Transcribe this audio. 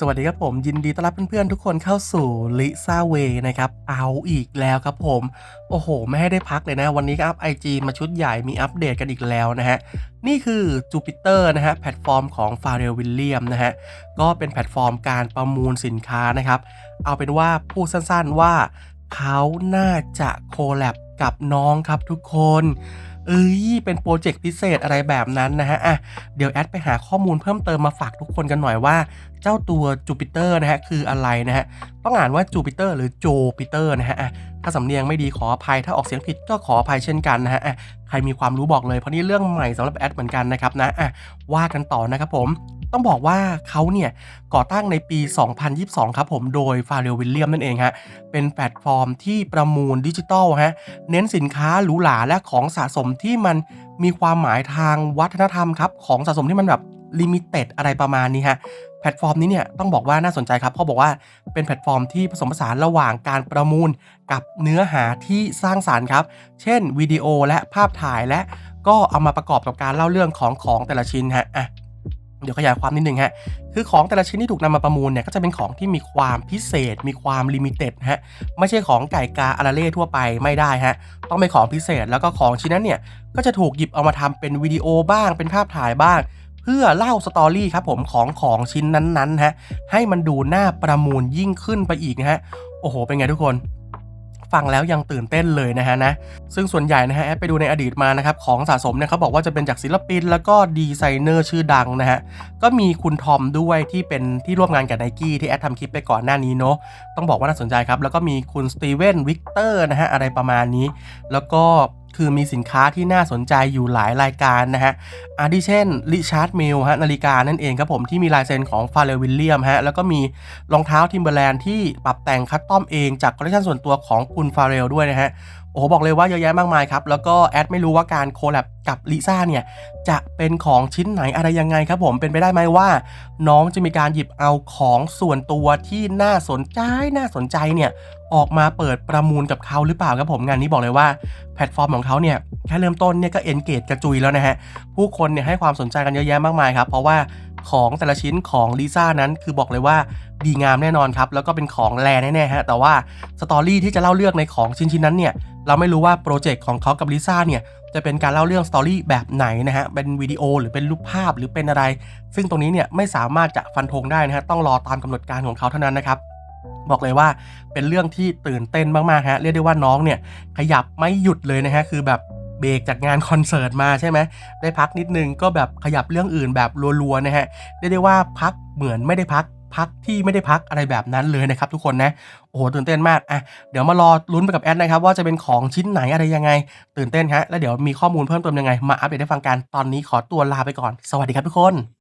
สวัสดีครับผมยินดีต้อนรับเพื่อนๆทุกคนเข้าสู่ลิซ่าเวนะครับเอาอีกแล้วครับผม โอ้โห ไม่ให้ได้พักเลยนะ วันนี้ก็อัพไอจีมาชุดใหญ่มีอัปเดตกันอีกแล้วนะฮะ นี่คือจูปิเตอร์นะฮะ แพลตฟอร์มของฟาเรลวิลเลียมนะฮะ ก็เป็นแพลตฟอร์มการประมูลสินค้านะครับ เอาเป็นว่าพูดสั้นๆว่าเขาน่าจะโคแลบ กับน้องครับทุกคน เอ้ย เป็นโปรเจกต์พิเศษอะไรแบบนั้นนะฮะอะเดี๋ยวแอดไปหาข้อมูลเพิ่มเติมมาฝากทุกคนกันหน่อยว่า เจ้าตัวจูปิเตอร์นะฮะคืออะไรนะฮะ ต้องอ่านว่าจูปิเตอร์หรือโจปิเตอร์นะฮะอะถ้าสำเนียงไม่ดีขออภัย ถ้าออกเสียงผิดก็ขออภัยเช่นกันนะฮะอะใครมีความรู้บอกเลยเพราะนี่เรื่องใหม่สำหรับแอดเหมือนกันนะครับนะอะว่ากันต่อนะครับผม ต้องบอกว่าเขาเนี่ยก่อตั้งในปี 2022 ครับผมโดยฟาเรลวิลเลียมนั่นเองฮะ เป็นแพลตฟอร์มที่ประมูลดิจิทัลฮะ เน้นสินค้าหรูหราและของสะสมที่มันมีความหมายทางวัฒนธรรมครับ ของสะสมที่มันแบบลิมิเต็ดอะไรประมาณนี้ฮะแพลตฟอร์มนี้เนี่ยต้องบอกว่าน่าสนใจครับเพราบอกว่าเป็นแพลตฟอร์มที่ผสมผสานระหว่างการประมูลกับเนื้อหาที่สร้างสารรค์ครับ เช่นวิดีโอและภาพถ่ายและก็เอามาประกอบกับการเล่าเรื่องของของแต่ละชิ้นฮะอะ เดี๋ยวขยายความนิดนึงฮะ คือของแต่ละชิ้นที่ถูกนำมาประมูลเนี่ยก็จะเป็นของที่มีความพิเศษ มีความลิมิเต็ดฮะ ไม่ใช่ของไก่กาอาราเล่ทั่วไปไม่ได้ฮะ ต้องเป็นของพิเศษ แล้วก็ของชิ้นนั้นเนี่ยก็จะถูกหยิบเอามาทำเป็นวิดีโอบ้าง เป็นภาพถ่ายบ้าง เพื่อเล่าสตอรี่ครับผมของของชิ้นนั้นๆฮะ ให้มันดูน่าประมูลยิ่งขึ้นไปอีกนะฮะ โอ้โห เป็นไงทุกคน ฟังแล้วยังตื่นเต้นเลยนะฮะนะซึ่งส่วนใหญ่นะฮะแอดไปดูในอดีตมานะครับของสะสมเนี่ยเขาบอกว่าจะเป็นจากศิลปิน แล้วก็ดีไซเนอร์ชื่อดังนะฮะก็มีคุณทอมด้วยที่เป็นที่ร่วมงานกับไนกี้ที่แอดทำคลิปไปก่อนหน้านี้เนาะต้องบอกว่าน่าสนใจครับแล้วก็มีคุณสตีเวนวิกเตอร์นะฮะอะไรประมาณนี้ แล้วก็คือมีสินค้าที่น่าสนใจอยู่หลายรายการนะฮะ อาทิเช่นริชาร์ดมิลฮะนาฬิกานั่นเองครับผมที่มีลายเซ็นของฟาเรลวิลเลียมฮะแล้วก็มีรองเท้าทิมเบอร์แลนด์ที่ปรับแต่งคัสตอมเองจากคอลเลคชันส่วนตัวของคุณฟาเรลด้วยนะฮะ อ้โหบอกเลยว่าเยอะแยะมากมายครับ แล้วก็แอดไม่รู้ว่าการโคแลบกับลิซ่าเนี่ย จะเป็นของชิ้นไหนอะไรยังไงครับผมเป็นไปได้ไหมว่า น้องจะมีการหยิบเอาของส่วนตัวที่น่าสนใจน่าสนใจเนี่ยออกมาเปิดประมูลกับเขาหรือเปล่าครับผมงานนี้บอกเลยว่าแพลตฟอร์มของเขาเนี่ยแค่เริ่มต้นเนี่ยก็เอนเกจกระจุยแล้วนะฮะผู้คนเนี่ยให้ความสนใจกันเยอะแยะมากมายครับเพราะว่าของแต่ละชิ้นของลิซ่านั้นคือบอกเลยว่า ดีงามแน่นอนครับ แล้วก็เป็นของแรแน่ๆฮะแต่ว่าสตอรี่ที่จะเล่าเรื่องในของชิ้นชิ้นๆนั้นเนี่ยเราไม่รู้ว่าโปรเจกต์ของเขากับลิซ่าเนี่ยจะเป็นการเล่าเรื่องสตอรี่แบบไหนนะฮะเป็นวิดีโอหรือเป็นรูปภาพหรือเป็นอะไร ซึ่งตรงนี้เนี่ยไม่สามารถจะฟันธงได้นะฮะต้องรอตามกำหนดการของเขาเท่านั้นนะครับบอกเลยว่าเป็นเรื่องที่ตื่นเต้นมากๆฮะเรียกได้ว่าน้องเนี่ยขยับไม่หยุดเลยนะฮะคือแบบเบรกจากงานคอนเสิร์ตมาใช่ไหมได้พักนิดนึงก็แบบขยับเรื่องอื่นแบบรัวๆนะฮะเรียกได้ว่าพักเหมือนไม่ได้พัก พักที่ไม่ได้พักอะไรแบบนั้นเลยนะครับทุกคนนะโอ้โหตื่นเต้นมากอะเดี๋ยวมารอลุ้นไปกับแอดนะครับว่าจะเป็นของชิ้นไหนอะไรยังไง ตื่นเต้นฮะแล้วเดี๋ยวมีข้อมูลเพิ่มเติมยังไง มาอัปเดตให้ฟังกันตอนนี้ขอตัวลาไปก่อน สวัสดีครับทุกคน